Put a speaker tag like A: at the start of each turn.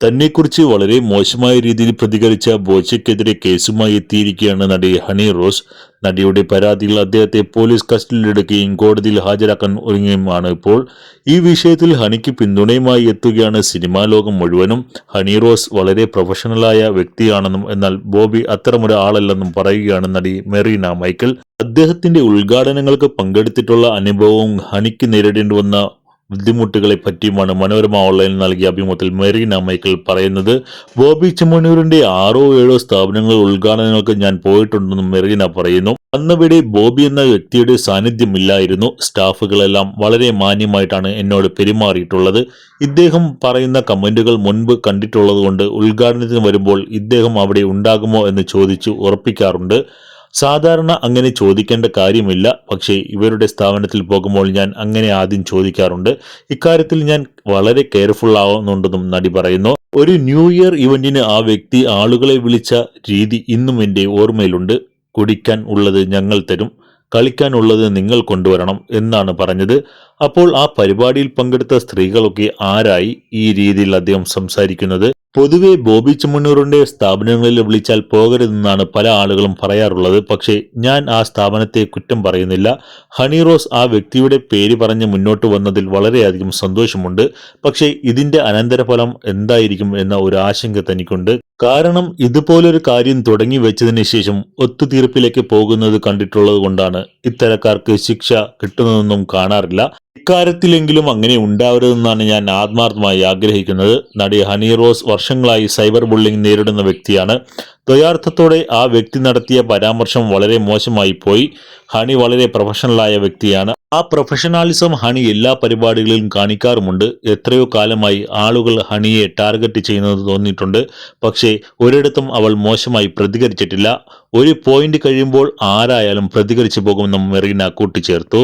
A: തന്നെക്കുറിച്ച് വളരെ മോശമായ രീതിയിൽ പ്രതികരിച്ച ബോച്ചയ്ക്കെതിരെ കേസുമായി എത്തിയിരിക്കുകയാണ് നടി ഹണി റോസ്. നടിയുടെ പരാതിയിൽ അദ്ദേഹത്തെ പോലീസ് കസ്റ്റഡിയിലെടുക്കുകയും കോടതിയിൽ ഹാജരാക്കാൻ ഒരുങ്ങുകയുമാണ് ഇപ്പോൾ. ഈ വിഷയത്തിൽ ഹണിക്ക് പിന്തുണയുമായി എത്തുകയാണ് സിനിമാ ലോകം മുഴുവനും. ഹണി റോസ് വളരെ പ്രൊഫഷണലായ വ്യക്തിയാണെന്നും എന്നാൽ ബോബി അത്തരമൊരാളല്ലെന്നും പറയുകയാണ് നടി മെറീന മൈക്കിൾ അദ്ദേഹത്തിന്റെ ഉദ്ഘാടനങ്ങൾക്ക് പങ്കെടുത്തിട്ടുള്ള അനുഭവവും ഹനിക്ക് നേരിടേണ്ടി വന്ന ബുദ്ധിമുട്ടുകളെ പറ്റിയുമാണ് മനോരമ ഓൺലൈൻ നൽകിയ അഭിമുഖത്തിൽ മെറീന മൈക്കിൾ പറയുന്നത്. ബോബി ചെമ്മണൂരിന്റെ ആറോ ഏഴോ സ്ഥാപനങ്ങൾ ഉദ്ഘാടനങ്ങൾക്ക് ഞാൻ പോയിട്ടുണ്ടെന്നും മെറീന പറയുന്നു. അന്നവിടെ ബോബി എന്ന വ്യക്തിയുടെ സാന്നിധ്യമില്ലായിരുന്നു. സ്റ്റാഫുകളെല്ലാം വളരെ മാന്യമായിട്ടാണ് എന്നോട് പെരുമാറിയിട്ടുള്ളത്. ഇദ്ദേഹം പറയുന്ന കമന്റുകൾ മുൻപ് കണ്ടിട്ടുള്ളതുകൊണ്ട് ഉദ്ഘാടനത്തിന് വരുമ്പോൾ ഇദ്ദേഹം അവിടെ ഉണ്ടാകുമോ എന്ന് ചോദിച്ചു ഉറപ്പിക്കാറുണ്ട്. സാധാരണ അങ്ങനെ ചോദിക്കേണ്ട കാര്യമില്ല. പക്ഷേ ഇവരുടെ സ്ഥാപനത്തിൽ പോകുമ്പോൾ ഞാൻ അങ്ങനെ ആദ്യം ചോദിക്കാറുണ്ട്. ഇക്കാര്യത്തിൽ ഞാൻ വളരെ കെയർഫുൾ ആവുന്നുണ്ടെന്നും നടി പറയുന്നു. ഒരു ന്യൂ ഇയർ ഇവന്റിന് ആ വ്യക്തി ആളുകളെ വിളിച്ച രീതി ഇന്നും എന്റെ ഓർമ്മയിലുണ്ട്. കുടിക്കാൻ ഉള്ളത് ഞങ്ങൾ തരും കളിക്കാനുള്ളത് നിങ്ങൾ കൊണ്ടുവരണം എന്നാണ് പറഞ്ഞത്. അപ്പോൾ ആ പരിപാടിയിൽ പങ്കെടുത്ത സ്ത്രീകളൊക്കെ ആരായി ഈ രീതിയിൽ അദ്ദേഹം സംസാരിക്കുന്നത്? പൊതുവെ ബോബി ചുമണ്ണൂറിന്റെ സ്ഥാപനങ്ങളിൽ വിളിച്ചാൽ പോകരുതെന്നാണ് പല ആളുകളും പറയാറുള്ളത്. പക്ഷേ ഞാൻ ആ സ്ഥാപനത്തെ കുറ്റം പറയുന്നില്ല. ഹണി റോസ് ആ വ്യക്തിയുടെ പേര് പറഞ്ഞ് മുന്നോട്ട് വന്നതിൽ വളരെയധികം സന്തോഷമുണ്ട്. പക്ഷേ ഇതിന്റെ അനന്തരഫലം എന്തായിരിക്കും എന്ന ഒരു ആശങ്ക തനിക്കുണ്ട്. കാരണം ഇതുപോലൊരു കാര്യം തുടങ്ങി വെച്ചതിന് ശേഷം ഒത്തുതീർപ്പിലേക്ക് പോകുന്നത് കണ്ടിട്ടുള്ളത് കൊണ്ടാണ് ഇത്തരക്കാർക്ക് ശിക്ഷ കിട്ടുന്നതെന്നും കാണാറില്ല. ഇക്കാര്യത്തിലെങ്കിലും അങ്ങനെ ഉണ്ടാവരുതെന്നാണ് ഞാൻ ആത്മാർത്ഥമായി ആഗ്രഹിക്കുന്നത്. നടി ഹണി റോസ് വർഷങ്ങളായി സൈബർ ബുള്ളിംഗ് നേരിടുന്ന വ്യക്തിയാണ്. ദ്വയാർത്ഥത്തോടെ ആ വ്യക്തി നടത്തിയ പരാമർശം വളരെ മോശമായി പോയി. ഹണി വളരെ പ്രൊഫഷണലായ വ്യക്തിയാണ്. ആ പ്രൊഫഷണാലിസം ഹണി എല്ലാ പരിപാടികളിലും കാണിക്കാറുമുണ്ട്. എത്രയോ കാലമായി ആളുകൾ ഹണിയെ ടാർഗറ്റ് ചെയ്യുന്നത് തോന്നിയിട്ടുണ്ട്. പക്ഷേ ഒരിടത്തും അവൾ മോശമായി പ്രതികരിച്ചിട്ടില്ല. ഒരു പോയിന്റ് കഴിയുമ്പോൾ ആരായാലും പ്രതികരിച്ചു പോകുമെന്നും മെറീന കൂട്ടിച്ചേർത്തു.